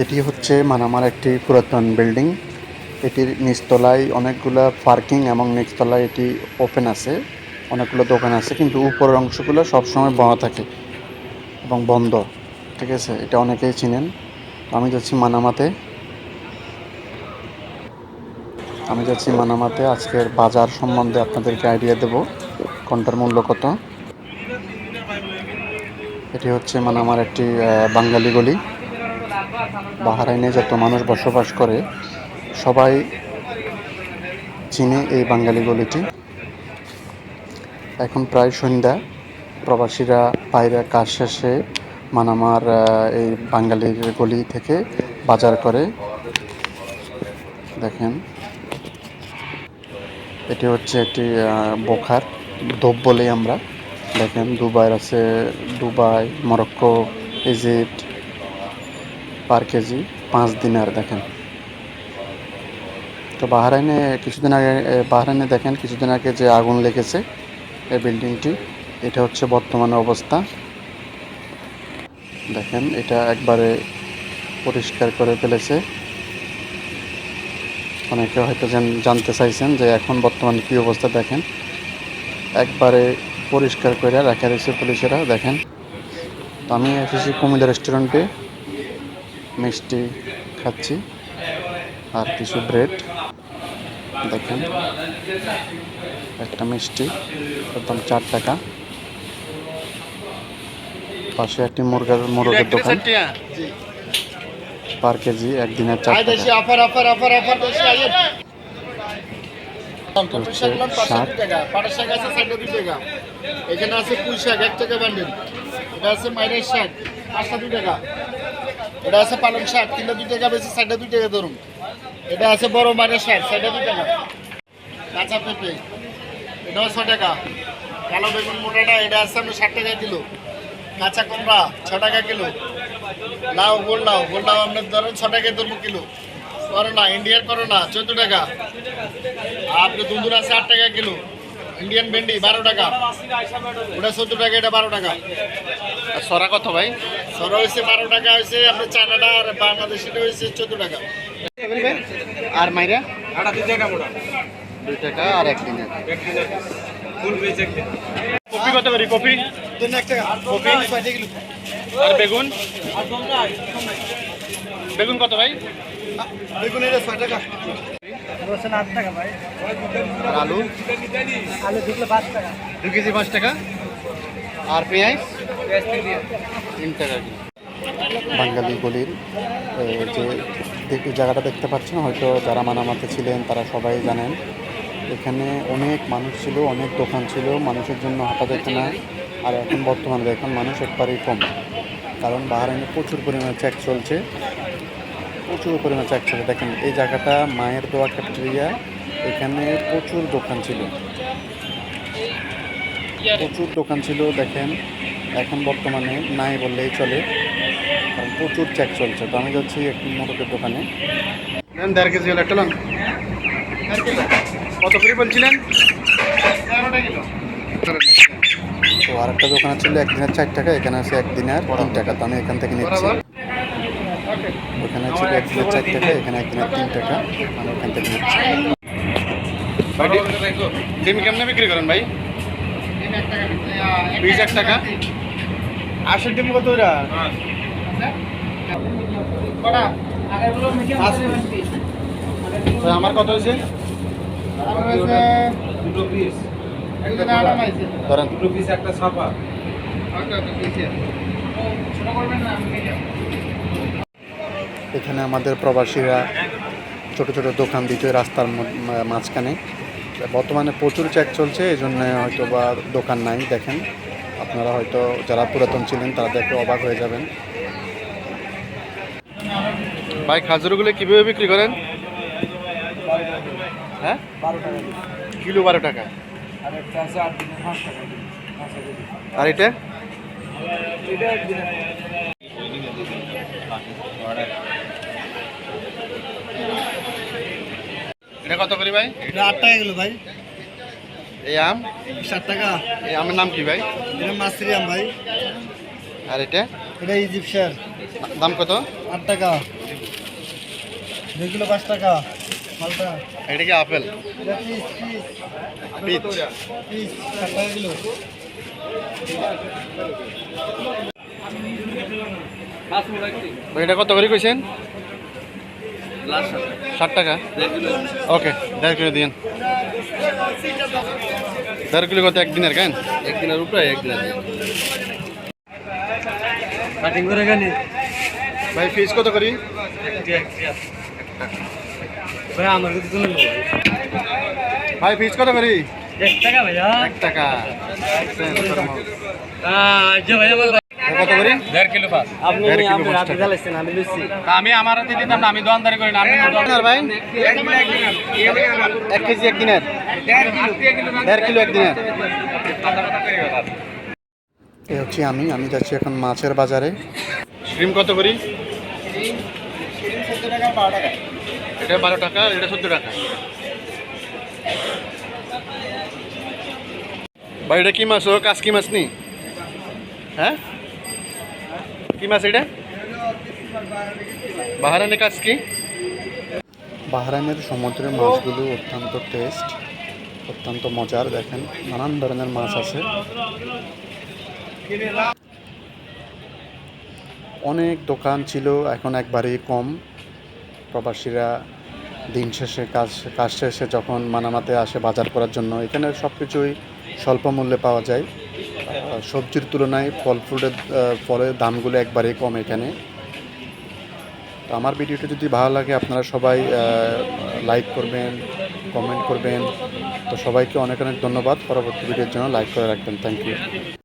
এটি হচ্ছে মানামার একটি পুরাতন বিল্ডিং। এটির নিচতলায় অনেকগুলো পার্কিং এবং নিচতলায় এটি ওপেন আছে, অনেকগুলো দোকান আছে, কিন্তু উপরের অংশগুলো সবসময় বন্ধ থাকে এবং বন্ধ, ঠিক আছে? এটা অনেকেই চিনেন। আমি যাচ্ছি মানামাতে। আমি যাচ্ছি মানামাতে। আজকের বাজার সম্বন্ধে আপনাদেরকে আইডিয়া দেব, কোনটার মূল্য কত। এটি হচ্ছে মানামার একটি বাঙালি গলি। বাহারাইনে যত মানুষ বসবাস করে, সবাই চিনে এই বাঙালি গলিটি। এখন প্রায় সন্ধ্যা। প্রবাসীরা বাইরে কাজ শেষে মানামার এই বাঙালির গলি থেকে বাজার করে। দেখেন। এটি হচ্ছে একটি বোখার দোপ বলেই আমরা দেখেন। দুবাই আছে Dubai, Morocco, Egypt per KG, পাঁচ দিনার দেখেন। তো বাহারাইনে কিছুদিন আগে বাহারাইনে দেখেন কিছুদিন আগে যে আগুন লেগেছে, এই বিল্ডিংটি, এটা হচ্ছে বর্তমানে অবস্থা। দেখেন, এটা একবারে পরিষ্কার করে ফেলেছে। অনেকে হয়তো জান- জানতে চাইছেন যে এখন বর্তমানে কী অবস্থা, দেখেন। একবারে পরিষ্কার করে রাখা রয়েছে পুলিশেরা, দেখেন। তো আমি এসেছি কুমিল্লা রেস্টুরেন্টে মিষ্টি খাচ্ছি আর কিছু ব্রেড। দেখেন একটা মিষ্টি একদম চার টাকা। পাশে একটি মুরগার মুরগের দোকান। পার কেজি একদিনের চার টাকা। এখানে আছে পুঁই শাক এক টাকা বান্ডিল। এটা আছে মাইরের শাক পাঁচটা দুই টাকা। এটা আছে পালং শাক, তিনটা দুই টাকা বেশি সাইডে দুই টাকা ধরুন। এটা আছে বড় মাইরের শাক সাইডে দুই টাকা। কাঁচা পেঁপে, এটাও ছ টাকা। কালো বেগুন মোটাটা, এটা আছে আপনার ষাট টাকা কিলো। কাঁচা কুমড়া, ছ টাকা কিলো। লাউ, গোল লাউ গোল লাউ আপনার ধরেন ছ টাকা ধরবো কিলো। করোনা ইন্ডিয়ান করোনা, চোদ্দ টাকা। আপনি দুন্দুর আছে আট টাকা কিলো। ইন্ডিয়ান ভেন্ডি বারো টাকা। ওটা চোদ্দ টাকা এটা বারো টাকা। আর সরা কত ভাই? সরা হয়েছে বারো টাকা হয়েছে আপনার চায়নাটা আর বাংলাদেশিটা হয়েছে চোদ্দ টাকা। আর মাইরা? আটা দুই টাকা মোটা। দুই টাকা আর এক দিনের একটা কপি কত করি কপি? কপি? আর বেগুন? বেগুন কত ভাই? বেগুন এটা ছয় টাকা। আর আলু? দু কেজি পাঁচ টাকা। আর পেঁয়াজ? তিন টাকা বাঙালি গলির যে জায়গাটা দেখতে পাচ্ছেন হয়তো যারা মানামাতে ছিলেন তারা সবাই জানেন। এখানে অনেক মানুষ ছিল অনেক দোকান ছিল মানুষের জন্য হাঁটা যেত না। আর এখন বর্তমানে দেখুন মানুষ একবারেই কম। কারণ বাহারাইনে প্রচুর পরিমাণে চেক চলছে। প্রচুর পরিমাণে চেক চলছে দেখেন এই জায়গাটা মায়ের দোয়া ক্যাফেটেরিয়া এখানে প্রচুর দোকান ছিল। প্রচুর দোকান ছিল দেখেন এখন বর্তমানে নাই বললেই চলে। কারণ প্রচুর চেক চলছে। তো আমি যাচ্ছি একটি মোটকের দোকানে। দেড় কেজি হলো একটা লন। কত করে বলছিলেন? তো আরেকটা দোকানে ছিল একদিনের চার টাকা এখানে আছে একদিনের তিন টাকা। তো আমি এখান থেকে নিচ্ছি। ওখানে ছিল একদিনের চার টাকা এখানে একদিনের তিন টাকা আমি এখান থেকে নিচ্ছি। ডিম কেমনে বিক্রি করেন ভাই? বিশ এক টাকা। আশির ডিম কত ওরা আমার কত হয়েছে? দুটো পিস ধরেন। দুটো পিস একটা ছাপা। এখানে আমাদের প্রবাসীরা ছোট ছোট দোকান দিত রাস্তার মাঝখানে। বর্তমানে প্রচুর চেক চলছে এই জন্য হয়তো বা দোকান নাই, দেখেন। আপনারা হয়তো যারা পুরাতন ছিলেন, তারা দেখে অবাক হয়ে যাবেন। ভাই, খাজুরগুলো কীভাবে বিক্রি করেন? হ্যাঁ? কিলো বারো টাকা। আর এটা? এটা কত করি ভাই? এটা আট টাকা কিলো ভাই। এই আম? ষাট টাকা। এই আমের নাম কি ভাই? এটা মাছরিয়াম ভাই। আর এটা? এটা ইজিপশার। দাম কত? আট টাকা। দুই কিলো পাঁচ টাকা। মালটা। এটা কি আপেল? Piece piece. ষাট টাকা কিলো। এটা কত করে কইছেন? ষাট টাকা? ওকে দেড় কিলো দিন দেড় কিলো কত? একদিনের কেন? একদিনের উপরে একদিনের কাটিং করে গেলি ভাই ফিস কত করি? ভাই আমার কাছে ভাই ফিস কত করি? এক টাকা ভাইয়া। এক টাকা। কত করি দেড় কিলো পাস আপনি দেড় কিলো আমি জ্বালাইছেন লুচি আমি আমার হাতে দিতাম না আমি দোকানদারি করি না আমি ভাই? এক কেজি একদিনের দেড় কিলো একদিনের এ হচ্ছে আমি আমি যাচ্ছি এখন মাছের বাজারে। ক্রিম কত করি? চোদ্দ বারো টাকা এটা বারো টাকা এটা চোদ্দ টাকা। ভাই এটা কি মাছ? ও কাজ কি মাছ নি? হ্যাঁ? কি মাছ এটা? বাহারানি কাজ কি? বাহরাইনের সমুদ্রের মাছগুলো অত্যন্ত টেস্ট অত্যন্ত মজার, দেখেন, নানান ধরনের মাছ আছে। অনেক দোকান ছিল, এখন একবারেই কম। প্রবাসীরা দিন শেষে কাজ কাজ শেষে যখন মানামাতে আসে বাজার করার জন্য, এখানে সব কিছুই স্বল্প মূল্যে পাওয়া যায়। সবজির তুলনায় ফল ফ্রুটের ফলের দামগুলো একবারে কম এখানে। তো আমার ভিডিওটি যদি ভালো লাগে, আপনারা সবাই লাইক করবেন, কমেন্ট করবেন। তো সবাইকে অনেক অনেক ধন্যবাদ। পরবর্তী ভিডিওর জন্য লাইক করে রাখবেন। Thank you